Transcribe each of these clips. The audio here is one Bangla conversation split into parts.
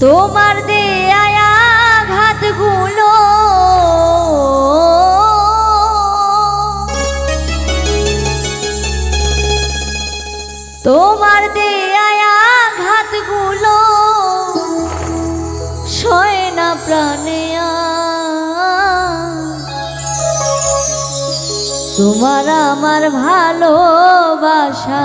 তোমার দেয়া ঘাতগুলো তোমার দেয়া ঘাতগুলো সয় না প্রাণে তোমার আমার ভালোবাসা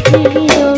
থাকবে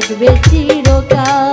থাকবে চিরকাল।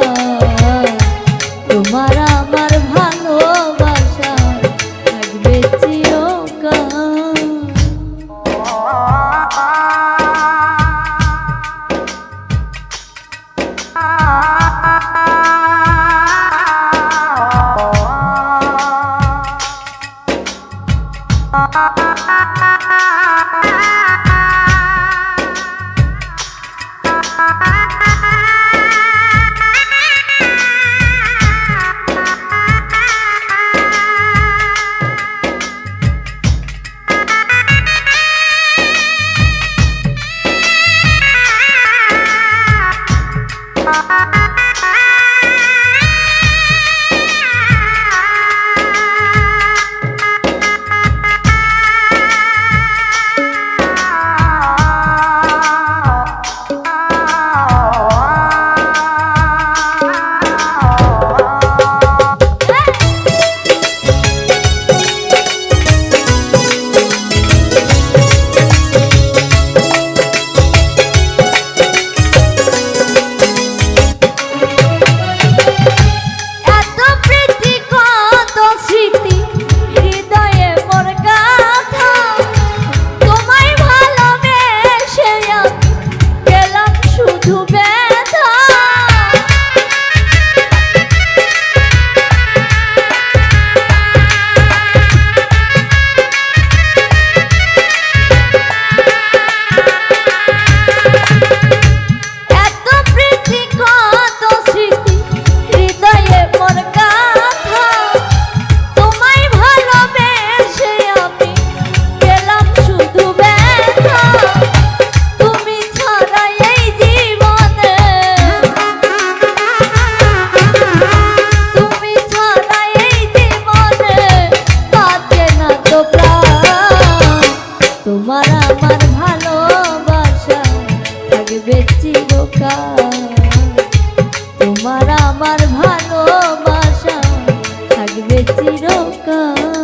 আমার ভালোবাসা থাকবে চিরকাল।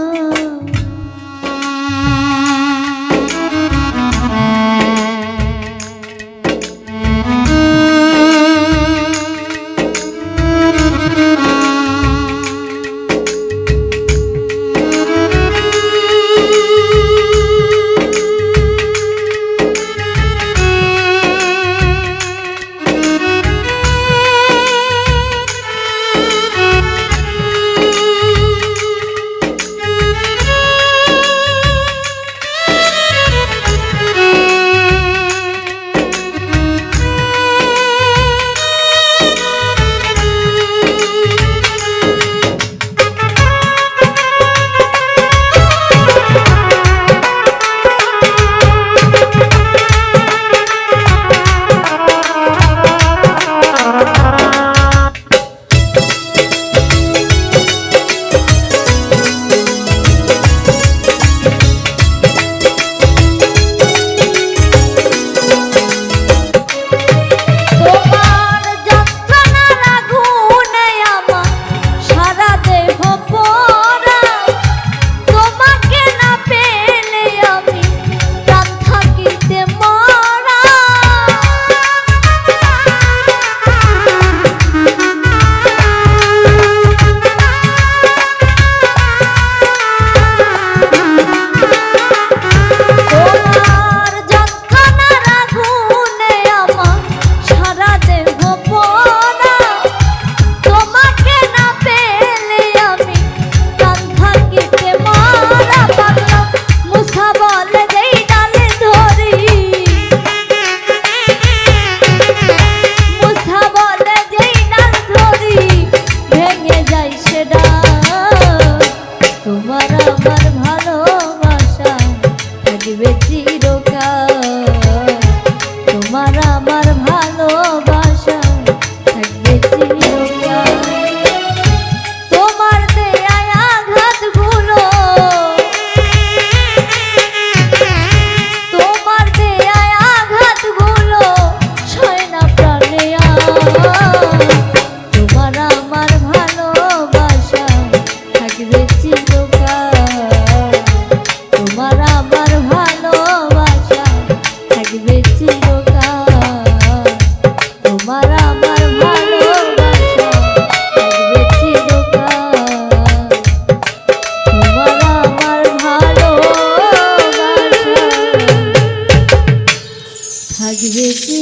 надеюсь,